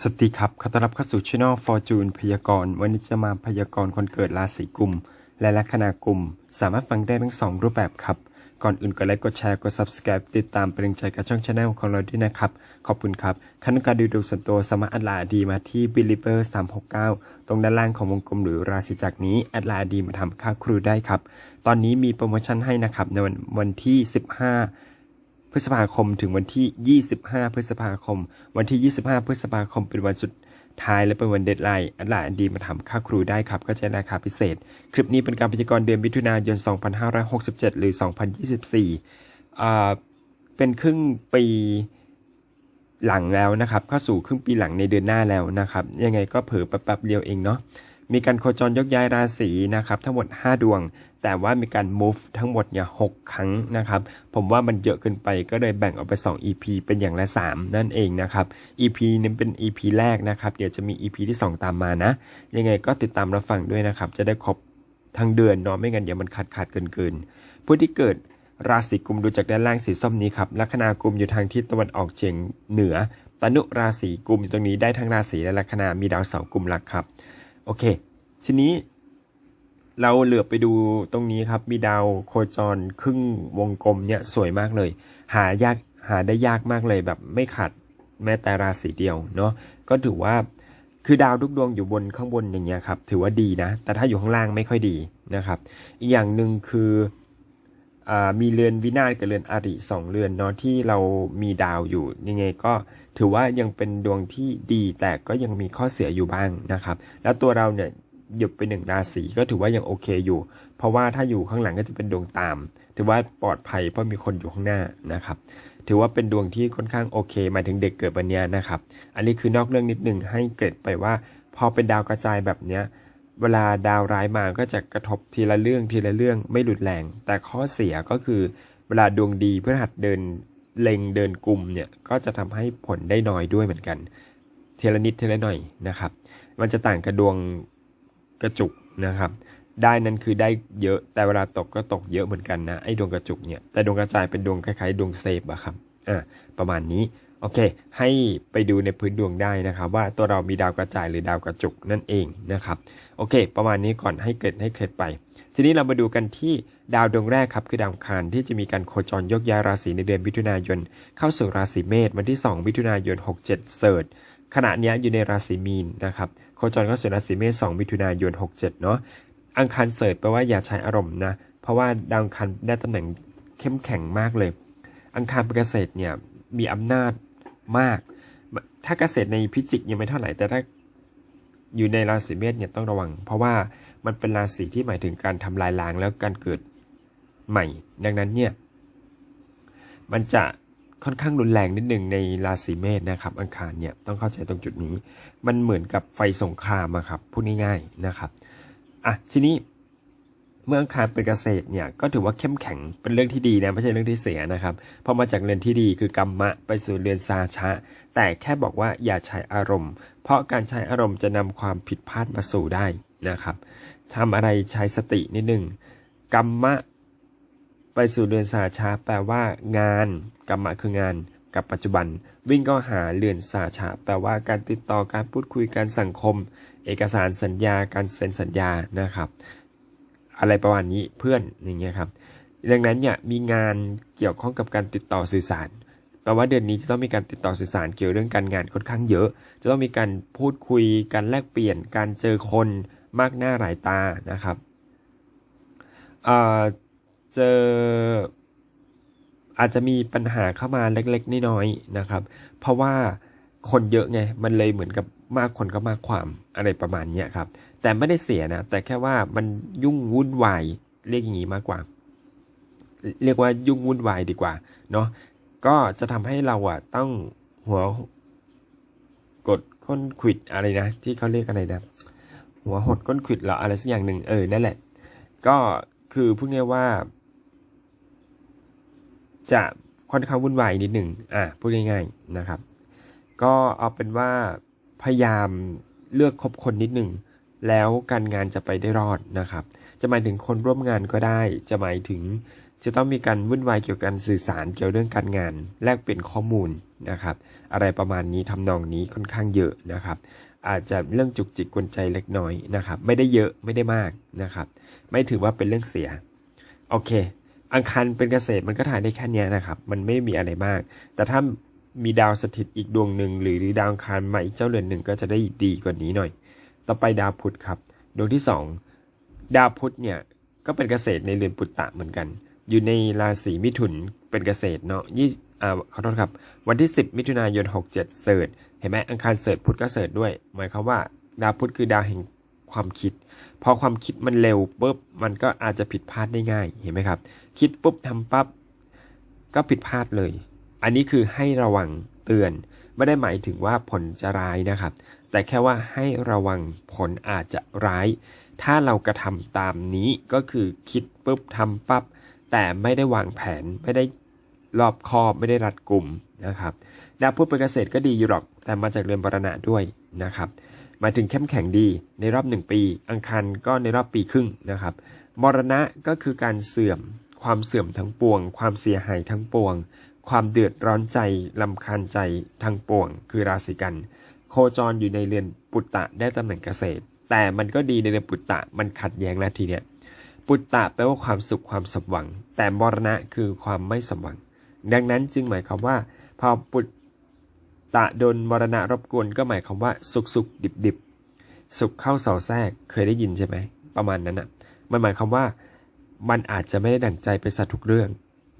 สวัสดีครับขอต้อนรับเข้าสู่ช่อง Fortune พยากรณ์วันนี้จะมาพยากรณ์คนเกิดราศีกุม และลัคนากุม สามารถฟังได้ทั้งสองรูปแบบครับ ก่อนอื่นกดไลค์กดแชร์กด Subscribe ติดตามเป็นกำลังใจกับช่องช anel ของเราด้วยนะครับ ขอบคุณครับขั้นการดูดวงส่วนตัวสามารถแอดลน์ดีมาที่ believer 369 ตรงด้านล่างของวงกลมหรือราศีจักนี้แอดลน์ดีมาทำค่าครูได้ครับ ตอนนี้มีโปรโมชั่นให้นะครับในวันวันที่ 15 พฤษภาคมถึงวันที่ 25 พฤษภาคม วันที่ 25 พฤษภาคมเป็นวันสุดท้ายและเป็นวันเดทไลน์อันหลายอันดีมาทำค่าครูได้ครับ ก็จะราคาพิเศษ คลิปนี้เป็นการพยากรณ์เดือนมิถุนายน 2567 หรือ 2024อ่าเป็นครึ่งปีหลังแล้วนะครับ เข้าสู่ครึ่งปีหลังในเดือนหน้าแล้วนะครับ ยังไงก็เผลอแป๊บๆเดียวเองเนาะ มีการโคจรยกย้ายราศีนะครับทั้งหมด 5 ดวง แต่ว่ามีการ move ทั้งหมดเนี่ยหครั้งนะครับ ผมว่ามันเยอะเกินไปก็เลยแบ่งออกไป 2 EP เป็นอย่างละ 3 นั่นเองนะครับ EP นี้เป็น EP แรกนะครับ เดี๋ยวจะมี EP ที่ 2 ตามมานะ ยังไงก็ติดตามรับฟังด้วยนะครับ จะได้ครบทั้งเดือนเนาะไม่งั้นเดี๋ยวมันขาดขาดเกินเกินๆผู้ที่เกิดราศีกุมดูจากด้านล่างสีส้มนี้ครับลัคนากุมอยู่ทางทิศตะวันออกเฉียงเหนือตนุราศีกุมอยู่ตรงนี้ได้ทั้งราศีและลัคนามีดาวเสาร์กุมหลักครับ โอเค ทีนี้เราเหลือไปดูตรงนี้ครับ มีดาวโคจรครึ่งวงกลมเนี่ยสวยมากเลย หายากหาได้ยากมากเลยแบบไม่ขาดแม้แต่ราศีเดียวเนาะก็ถือว่าคือดาวทุกดวงอยู่บนข้างบนอย่างเงี้ยครับ ถือว่าดีนะ แต่ถ้าอยู่ข้างล่างไม่ค่อยดีนะครับ อีกอย่างหนึ่งคือ มีเรือนวินาศกับเรือนอริสองเรือนเนาะที่เรามีดาวอยู่ยังไงก็ถือว่ายังเป็นดวงที่ดีแต่ก็ยังมีข้อเสียอยู่บ้างนะครับ แล้วตัวเราเนี่ยหยุดไปหนึ่งราศีก็ถือว่ายังโอเคอยู่ เพราะว่าถ้าอยู่ข้างหลังก็จะเป็นดวงตาม ถือว่าปลอดภัยเพราะมีคนอยู่ข้างหน้านะครับ ถือว่าเป็นดวงที่ค่อนข้างโอเคมาถึงเด็กเกิดวันนี้นะครับ อันนี้คือนอกเรื่องนิดหนึ่งให้เกิดไปว่า พอเป็นดาวกระจายแบบเนี้ย เวลาดาวร้ายมาก็จะกระทบทีละเรื่องทีละเรื่องไม่หลุดแรง แต่ข้อเสียก็คือเวลาดวงดีเพื่อหัดเดินเล็งเดินกลุ่มเนี่ยก็จะทำให้ผลได้น้อยด้วยเหมือนกันเทละนิดเทละหน่อยนะครับ มันจะต่างกับดวงกระจุกนะครับ ได้นั้นคือได้เยอะแต่เวลาตกก็ตกเยอะเหมือนกันนะไอ้ดวงกระจุกเนี่ยแต่ดวงกระจายเป็นดวงคล้ายๆดวงเซฟอะครับอ่าประมาณนี้ โอเค ให้ไปดูในพื้นดวงได้นะครับ ว่าตัวเรามีดาวกระจายหรือดาวกระจุกนั่นเองนะครับ โอเค ประมาณนี้ก่อนให้เกิดให้เคล็ดไป ทีนี้เรามาดูกันที่ดาวดวงแรกครับคือดาวอังคารที่จะมีการโคจรยกย้ายราศีในเดือนมิถุนายน เข้าสู่ราศีเมษวันที่ 2 มิถุนายน 67 เสิร์ชขณะนี้อยู่ในราศีมีนนะครับโคจรเข้าสู่ราศีเมษ 2 มิถุนายน 67 เนาะอังคารเสิร์ชแปลว่าอย่าใช้อารมณ์นะเพราะว่าดาวอังคารได้ตำแหน่งเข้มแข็งมากเลย อังคารเป็นเกษตรเนี่ยมีอำนาจ มาก ถ้าเกษตรในพิจิกยังไม่เท่าไหร่ แต่ถ้าอยู่ในราศีเมษเนี่ยต้องระวัง เพราะว่ามันเป็นราศีที่หมายถึงการทำลายล้างแล้วการเกิดใหม่ ดังนั้นเนี่ย มันจะค่อนข้างรุนแรงนิดหนึ่งในราศีเมษนะครับ อังคารเนี่ยต้องเข้าใจตรงจุดนี้ มันเหมือนกับไฟสงครามอะครับพูดง่ายๆนะครับอะทีนี้ เมื่ออังคารเป็นเกษตรเนี่ยก็ถือว่าเข้มแข็งเป็นเรื่องที่ดีนะไม่ใช่เรื่องที่เสียนะครับพราะมาจากเรือนที่ดีคือกรรมะไปสู่เรือนซาชะ แต่แค่บอกว่าอย่าใช้อารมณ์ เพราะการใช้อารมณ์จะนำความผิดพลาดมาสู่ได้นะครับทำอะไรใช้สตินิดหนึ่งกรรมะไปสู่เรือนสาชาแปลว่า งานกรรมะคืองานกับปัจจุบัน วิ่งก็หาเรือนสาชาแปลว่าการติดต่อการพูดคุยการสังคม เอกสารสัญญาการเซ็นสัญญานะครับ อะไรประมาณนี้เพื่อนอย่างเงี้ยครับ ดังนั้นเนี่ยมีงานเกี่ยวข้องกับการติดต่อสื่อสารแปลว่าเดือนนี้จะต้องมีการติดต่อสื่อสารเกี่ยวเรื่องการงานค่อนข้างเยอะ จะต้องมีการพูดคุยการแลกเปลี่ยนการเจอคนมากหน้าหลายตานะครับเอ่อเจออาจจะมีปัญหาเข้ามาเล็กๆน้อยๆนะครับ เพราะว่า คนเยอะไง มันเลยเหมือนกับมากคนก็มากความอะไรประมาณเนี้ยครับ แต่ไม่ได้เสียนะ แต่แค่ว่ามันยุ่งวุ่นวายเรียกอย่างนี้มากกว่า เรียกว่ายุ่งวุ่นวายดีกว่า เนาะ ก็จะทำให้เราอะต้องหัวกดก้นขิดอะไรนะ ที่เขาเรียกอะไรนะ หัวหดก้นขิดเหรออะไรสักอย่างหนึ่งเออ นั่นแหละ ก็คือพูดง่ายว่า จะค่อนข้างวุ่นวายนิดหนึ่งอะพูดง่าย ๆนะครับ ก็เอาเป็นว่าพยายามเลือกคบคนนิดหนึ่ง แล้วการงานจะไปได้รอดนะครับ จะหมายถึงคนร่วมงานก็ได้ จะหมายถึงจะต้องมีการวุ่นวายเกี่ยวกับการสื่อสารเกี่ยวเรื่องการงาน แลกเปลี่ยนข้อมูลนะครับ อะไรประมาณนี้ทำนองนี้ค่อนข้างเยอะนะครับ อาจจะเรื่องจุกจิกกวนใจเล็กน้อยนะครับ ไม่ได้เยอะไม่ได้มากนะครับ ไม่ถือว่าเป็นเรื่องเสีย โอเค อังคารเป็นเกษตรมันก็ถ่ายได้แค่นี้นะครับ มันไม่มีอะไรมาก แต่ถ้า มีดาวสถิตอีกดวงหนึ่ง หรือดาวอังคารมาอีกเจ้าเรือนหนึ่งก็จะได้ดีกว่านี้หน่อย ต่อไปดาวพุธครับ ดวงที่สองดาวพุธเนี่ยก็เป็นเกษตรในเรือนปุตตะเหมือนกัน อยู่ในราศีมิถุนเป็นเกษตรเนาะยี่อ่าขอโทษครับ วันที่ 10 มิถุนายน 67 เสิร์ชเห็นไหมอังคารเสิร์ชพุธก็เสิร์ชด้วย หมายความว่า ดาวพุธคือดาวแห่งความคิด พอความคิดมันเร็วปุ๊บมันก็อาจจะผิดพลาดได้ง่ายเห็นไหมครับ คิดปุ๊บทำปั๊บก็ผิดพลาดเลย อันนี้คือให้ระวังเตือน ไม่ได้หมายถึงว่าผลจะร้ายนะครับ แต่แค่ว่าให้ระวังผลอาจจะร้าย ถ้าเรากระทำตามนี้ก็คือคิดปุ๊บทำปั๊บแต่ไม่ได้วางแผนไม่ได้รอบคอบไม่ได้รัดกลุ่มนะครับดาวพุธเป็นเกษตรก็ดีอยู่หรอก แต่มาจากเรือนบรณะด้วยนะครับหมายถึงเข้มแข็งดีในรอบหนึ่งปี อังคารก็ในรอบปีครึ่งนะครับมรณะก็คือการเสื่อมความเสื่อมทั้งปวง ความเสียหายทั้งปวง ความเดือดร้อนใจลำคาญใจทั้งปวง คือราศีกัน โคจรอยู่ในเรือนปุตตะได้ตำแหน่งเกษตร แต่มันก็ดีในเรือนปุตตะมันขัดแย้งแล้วทีเนี้ยปุตตะแปลว่าความสุขความสมหวัง แต่มรณะคือความไม่สมหวัง ดังนั้นจึงหมายความว่า พอปุตตะโดนมรณะรบกวนก็หมายความว่า สุขสุขดิบดิบสุขเข้าเสาแทรกเคยได้ยินใช่ไหมประมาณนั้นอะ มันหมายความว่า มันอาจจะไม่ได้ดั่งใจไปสัทุกเรื่อง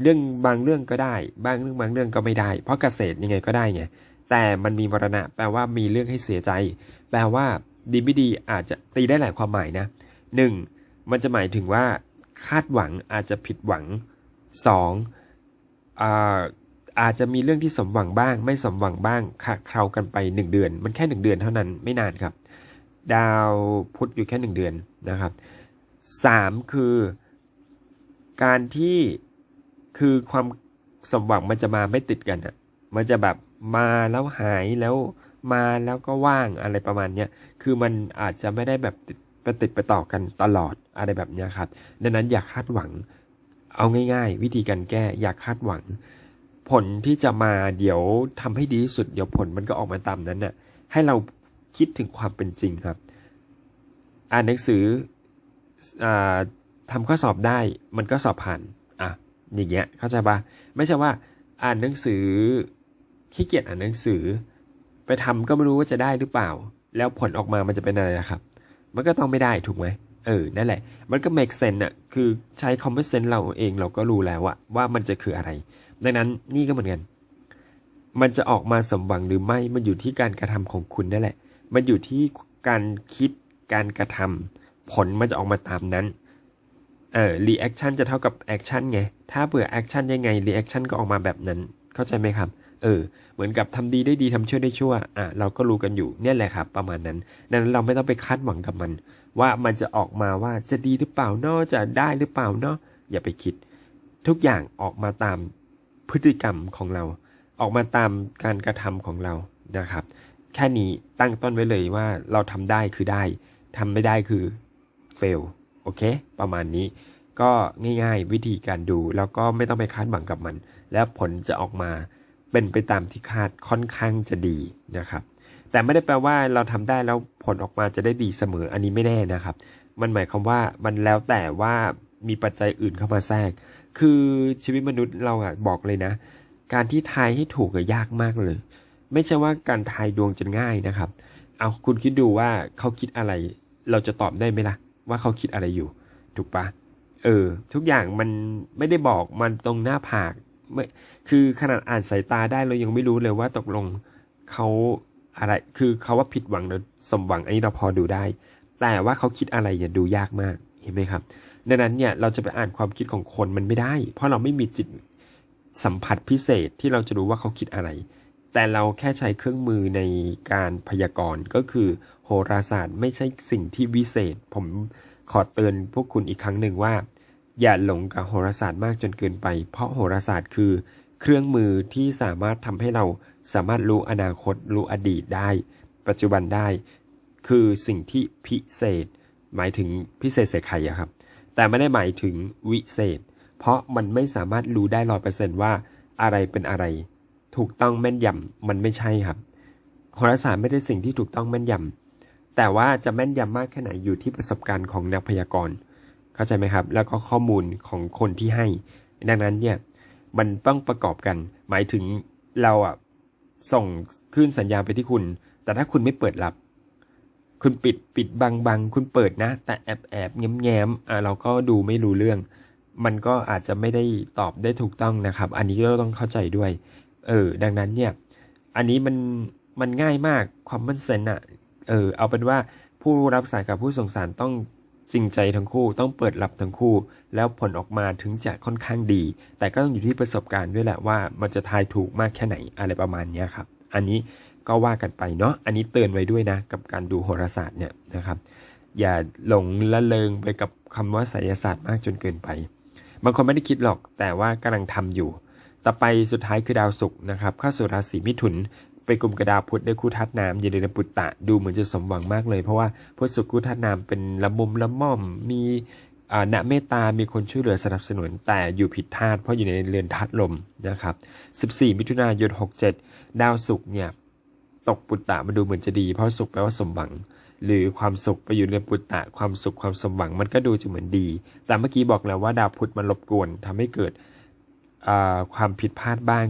เรื่องบางเรื่องก็ได้ บางเรื่องบางเรื่องก็ไม่ได้ เพราะเกษตรยังไงก็ได้ไง แต่มันมีมรณะ แปลว่ามีเรื่องให้เสียใจ แปลว่าดีไม่ดีอาจจะตีได้หลายความหมายนะหนึ่งมันจะหมายถึงว่าคาดหวังอาจจะผิดหวังสองอาอาจจะมีเรื่องที่สมหวังบ้าง ไม่สมหวังบ้างคาเครากันไปหนึ่งเดือน มันแค่หนึ่งเดือนเท่านั้นไม่นานครับ ดาวพุธอยู่แค่หนึ่งเดือนนะครับสามคือ การที่ คือความสมหวังมันจะมาไม่ติดกันอะมันจะแบบมาแล้วหายแล้วมาแล้วก็ว่างอะไรประมาณเนี้ย คือมันอาจจะไม่ได้แบบติดไปติดไปต่อกันตลอดอะไรแบบเนี้ยครับ ดังนั้นอย่าคาดหวัง เอาง่าย ๆ วิธีการแก้อย่าคาดหวัง ผลที่จะมาเดี๋ยวทำให้ดีที่สุดเดี๋ยวผลมันก็ออกมาตามนั้นน่ะ ให้เราคิดถึงความเป็นจริงครับ อ่านหนังสืออาทำข้อสอบได้มันก็สอบผ่าน อย่างเงี้ยเข้าใจปะไม่ใช่ว่าอ่านหนังสือขี้เกียจอ่านหนังสือ ไปทำก็ไม่รู้ว่าจะได้หรือเปล่า แล้วผลออกมามันจะเป็นอะไรนะครับ มันก็ต้องไม่ได้ถูกไหมเออ นั่นแหละ มันก็ make sense อะคือใช้ common sense เราเองเราก็รู้แล้วอะว่ามันจะคืออะไร ดังนั้นนี่ก็เหมือนกัน มันจะออกมาสมหวังหรือไม่ มันอยู่ที่การกระทำของคุณนั่นแหละ มันอยู่ที่การคิด การกระทำผลมันจะออกมาตามนั้น เออ reaction จะเท่ากับ action ไง ถ้าเผื่อ action ยังไง reaction ก็ออกมาแบบนั้น เข้าใจไหมครับ เออ เหมือนกับทำดีได้ดีทำชั่วได้ชั่ว อะ เราก็รู้กันอยู่เนี่ยแหละครับ ประมาณนั้น ดังนั้นเราไม่ต้องไปคาดหวังกับมัน ว่ามันจะออกมาว่าจะดีหรือเปล่าเนาะจะได้หรือเปล่าเนาะอย่าไปคิด ทุกอย่างออกมาตามพฤติกรรมของเรา ออกมาตามการกระทำของเรานะครับ แค่นี้ตั้งต้นไว้เลยว่าเราทำได้คือได้ทำไม่ได้คือ fail โอเค ประมาณนี้ ก็ง่ายๆวิธีการดูแล้วก็ไม่ต้องไปคาดหวังกับมัน แล้วผลจะออกมาเป็นไปตามที่คาดค่อนข้างจะดีนะครับ แต่ไม่ได้แปลว่าเราทำได้แล้วผลออกมาจะได้ดีเสมออันนี้ไม่แน่นะครับ มันหมายความว่ามันแล้วแต่ว่ามีปัจจัยอื่นเข้ามาแทรก คือชีวิตมนุษย์เราอะบอกเลยนะ การที่ทายให้ถูกอะยากมากเลย ไม่ใช่ว่าการทายดวงจะง่ายนะครับ เอาคุณคิดดูว่าเขาคิดอะไร เราจะตอบได้ไหมล่ะ ว่าเขาคิดอะไรอยู่ ถูกปะเออ ทุกอย่างมันไม่ได้บอกมันตรงหน้าผากไม่คือขนาดอ่านสายตาได้เรายังไม่รู้เลยว่าตกลงเขาอะไร คือเขาว่าผิดหวังหรือสมหวังอันนี้เราพอดูได้ แต่ว่าเขาคิดอะไรอย่าดูยากมากเห็นไหมครับดังนั้นเนี่ยเราจะไปอ่านความคิดของคนมันไม่ได้ เพราะเราไม่มีจิตสัมผัสพิเศษที่เราจะรู้ว่าเขาคิดอะไร แต่เราแค่ใช้เครื่องมือในการพยากรณ์ก็คือ โหราศาสตร์ไม่ใช่สิ่งที่วิเศษ ผมขอเตือนพวกคุณอีกครั้งหนึ่งว่า อย่าหลงกับโหราศาสตร์มากจนเกินไป เพราะโหราศาสตร์คือ เครื่องมือที่สามารถทำให้เราสามารถรู้อนาคตรู้อดีตได้ ปัจจุบันได้ คือสิ่งที่พิเศษ หมายถึงพิเศษใส่ไข่ครับ แต่ไม่ได้หมายถึงวิเศษ เพราะมันไม่สามารถรู้ได้ร้อยเปอร์เซนต์ว่าอะไรเป็นอะไร ถูกต้องแม่นยำมันไม่ใช่ครับโหราศาสตร์ไม่ได้สิ่งที่ถูกต้องแม่นยำแต่ว่าจะแม่นยำมากแค่ไหนอยู่ที่ประสบการณ์ของนักพยากรณ์เข้าใจไหมครับ แล้วก็ข้อมูลของคนที่ให้ ดังนั้นเนี่ยมันต้องประกอบกัน หมายถึงเราอะส่งคลื่นสัญญาณไปที่คุณ แต่ถ้าคุณไม่เปิดรับ คุณปิดปิดบังบังคุณเปิดนะ แต่แอบแอบแง้มแง้มอ่าเราก็ดูไม่รู้เรื่อง มันก็อาจจะไม่ได้ตอบได้ถูกต้องนะครับ อันนี้ก็ต้องเข้าใจด้วย เออ ดังนั้นเนี่ย อันนี้มันมันง่ายมากความมั่นเซนอะเออ เอาเป็นว่าผู้รับสารกับผู้ส่งสารต้องจริงใจทั้งคู่ต้องเปิดรับทั้งคู่ แล้วผลออกมาถึงจะค่อนข้างดี แต่ก็ต้องอยู่ที่ประสบการณ์ด้วยแหละว่ามันจะทายถูกมากแค่ไหนอะไรประมาณนี้ครับ อันนี้ก็ว่ากันไปเนาะอันนี้เตือนไว้ด้วยนะ กับการดูโหราศาสตร์เนี่ยนะครับ อย่าหลงละเลงไปกับคำว่าไสยศาสตร์มากจนเกินไป บางคนไม่ได้คิดหรอกแต่ว่ากำลังทำอยู่ ต่อไปสุดท้ายคือดาวศุกร์นะครับเข้าสู่ราศีมิถุนไปกลุ่มกระดาวพุธด้วยคู่ทัดน้ำเยนเดนปุตตะดูเหมือนจะสมหวังมากเลย เพราะว่าพุธศุกร์คู่ทัดน้ำเป็นละมุมละม่อมมีอ่าณเมตตา มีคนช่วยเหลือสนับสนุน แต่อยู่ผิดธาตุเพราะอยู่ในเรือนทัดลมนะครับ 14 มิถุนายน 67 ดาวศุกร์เนี่ย ตกปุตตะมาดูเหมือนจะดี เพราะสุขแปลว่าสมหวัง หรือความสุขไปอยู่ในปุตตะ ความสุขความสมหวังมันก็ดูจะเหมือนดี แต่เมื่อกี้บอกแล้วว่าดาวพุธมันรบกวนทำให้เกิด ความผิดพลาดบ้าง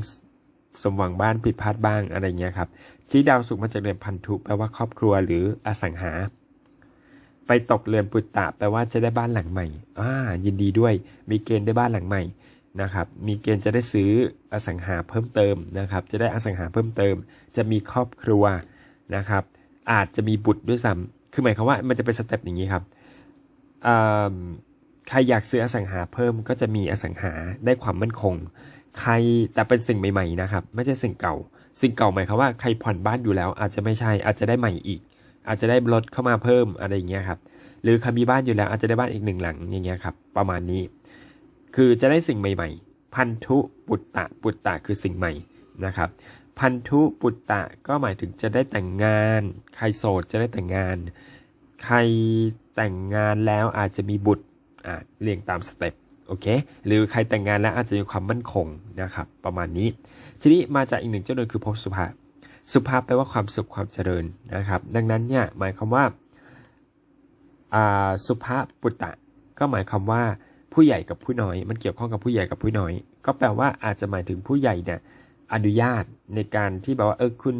สมหวังบ้านผิดพลาดบ้างอะไรเงี้ยครับ ที่ดาวสุขมาจากเรือนพันธุแปลว่าครอบครัวหรืออสังหา ไปตกเรือนปุตตะแปลว่าจะได้บ้านหลังใหม่อ่ายินดีด้วย มีเกณฑ์ได้บ้านหลังใหม่นะครับ มีเกณฑ์จะได้ซื้ออสังหาเพิ่มเติมนะครับ จะได้อสังหาเพิ่มเติม จะมีครอบครัวนะครับ อาจจะมีบุตรด้วยซ้ำคือหมายความว่ามันจะเป็นสเต็ปอย่างนี้ครับอ่า ใครอยากซื้ออสังหาเพิ่มก็จะมีอสังหาได้ความมั่นคง ใครแต่เป็นสิ่งใหม่ๆนะครับ ไม่ใช่สิ่งเก่า สิ่งเก่าหมายความว่าใครผ่อนบ้านอยู่แล้ว อาจจะไม่ใช่อาจจะได้ใหม่อีก อาจจะได้รถเข้ามาเพิ่มอะไรอย่างเงี้ยครับหรือใครมีบ้านอยู่แล้วอาจจะได้บ้านอีกหนึ่งหลังอย่างเงี้ยครับ ประมาณนี้ คือจะได้สิ่งใหม่ ๆ พันธุปุตตะปุตตะคือสิ่งใหม่นะครับ พันธุปุตตะก็หมายถึงจะได้แต่งงาน ใครโสดจะได้แต่งงาน ใครแต่งงานแล้วอาจจะมีบุตร อะเรียงตามสเต็ปโอเค หรือใครแต่งงานแล้วอาจจะมีความมั่นคงนะครับ ประมาณนี้ ทีนี้มาจากอีกหนึ่งเจ้าเรือนคือภพสุภาพ สุภาพแปลว่าความสุขความเจริญนะครับ ดังนั้นเนี่ยหมายความว่าอ่าสุภาพปุตตะ ก็หมายความว่าผู้ใหญ่กับผู้น้อย มันเกี่ยวข้องกับผู้ใหญ่กับผู้น้อย ก็แปลว่าอาจจะหมายถึงผู้ใหญ่เนี่ยอนุญาตในการที่แบบว่าเออคุณ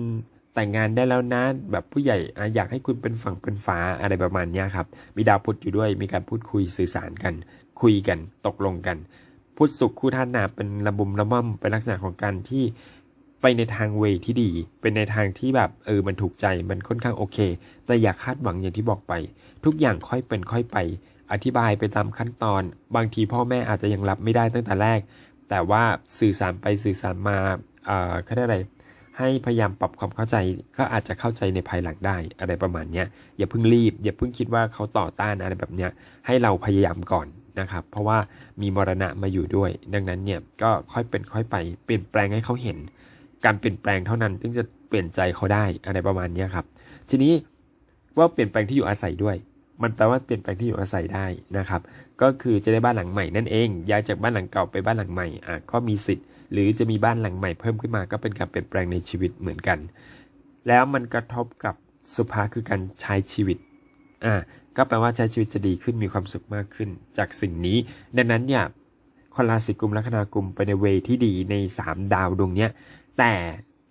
แต่งงานได้แล้วนะแบบผู้ใหญ่อยากให้คุณเป็นฝั่งเป็นฝาอะไรประมาณนี้ครับ มีดาวพุธอยู่ด้วยมีการพูดคุยสื่อสารกัน คุยกันตกลงกัน พุธสุขคู่ท่านนาเป็นระบุมระม่อมเป็นลักษณะของการที่ไปในทางเวที่ดี เป็นในทางที่แบบเออมันถูกใจมันค่อนข้างโอเค แต่อย่าคาดหวังอย่างที่บอกไป ทุกอย่างค่อยเป็นค่อยไป อธิบายไปตามขั้นตอน บางทีพ่อแม่อาจจะยังรับไม่ได้ตั้งแต่แรก แต่ว่าสื่อสารไปสื่อสารมาเอ่อเขาเรียกอะไร ให้พยายามปรับความเข้าใจก็อาจจะเข้าใจในภายหลังได้อะไรประมาณเนี้ยอย่าเพิ่งรีบ อย่าเพิ่งคิดว่าเขาต่อต้านอะไรแบบเนี้ยให้เราพยายามก่อนนะครับ เพราะว่ามีมรณะมาอยู่ด้วย ดังนั้นเนี่ยก็ค่อยเป็นค่อยไปเปลี่ยนแปลงให้เขาเห็น การเปลี่ยนแปลงเท่านั้นถึงจะเปลี่ยนใจเขาได้อะไรประมาณนี้ครับ ทีนี้ว่าเปลี่ยนแปลงที่อยู่อาศัยด้วย มันแปลว่าเปลี่ยนแปลงที่อยู่อาศัยได้นะครับ ก็คือจะได้บ้านหลังใหม่นั่นเองย้ายจากบ้านหลังเก่าไปบ้านหลังใหม่อะก็มีสิทธิ์ หรือจะมีบ้านหลังใหม่เพิ่มขึ้นมาก็เป็นการเปลี่ยนแปลงในชีวิตเหมือนกัน แล้วมันกระทบกับสุภาคือการใช้ชีวิตอ่าก็แปลว่าใช้ชีวิตจะดีขึ้นมีความสุขมากขึ้น จากสิ่งนี้ ดังนั้นเนี่ยคนราศีกุมลัคนากุมไปในเวที่ดีใน 3 ดาวดวงเนี้ยแต่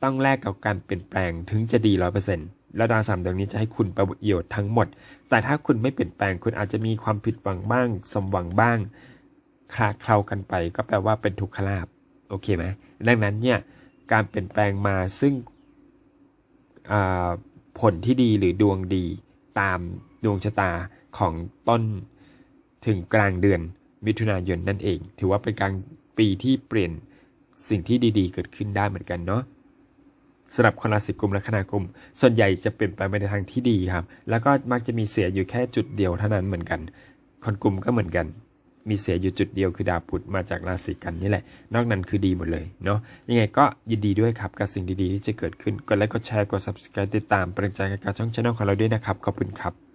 ต้องแลกกับการเปลี่ยนแปลงถึงจะดีร้อยเปอร์เซ็นต์แล้วดาวสามดวงนี้จะให้คุณประโยชน์ทั้งหมด แต่ถ้าคุณไม่เปลี่ยนแปลงคุณอาจจะมีความผิดหวังบ้าง สมหวังบ้าง คลาเคลากันไป ก็แปลว่าเป็นทุกขลาภ โอเคไหมดังนั้นเนี่ยการเปลี่ยนแปลงมาซึ่งผลที่ดีหรือดวงดีตามดวงชะตาของต้นถึงกลางเดือนมิถุนายนนั่นเอง ถือว่าเป็นการปีที่เปลี่ยนสิ่งที่ดีๆ เกิดขึ้นได้เหมือนกันเนาะสำหรับคนราศีกุมและคณากุมส่วนใหญ่จะเปลี่ยนไปในทางที่ดีครับ แล้วก็มักจะมีเสียอยู่แค่จุดเดียวเท่านั้นเหมือนกัน คนกลุ่มก็เหมือนกัน มีเสียอยู่จุดเดียวคือดาวพุธมาจากราศีกันนี่แหละ นอกนั้นคือดีหมดเลยเนาะยังไงก็ยินดีด้วยครับกับสิ่งดีๆที่จะเกิดขึ้นกดไลค์กดแชร์กด subscribe ติดตามเป็นกำลังใจกับการช่องช anel ของเราด้วยนะครับขอบคุณครับ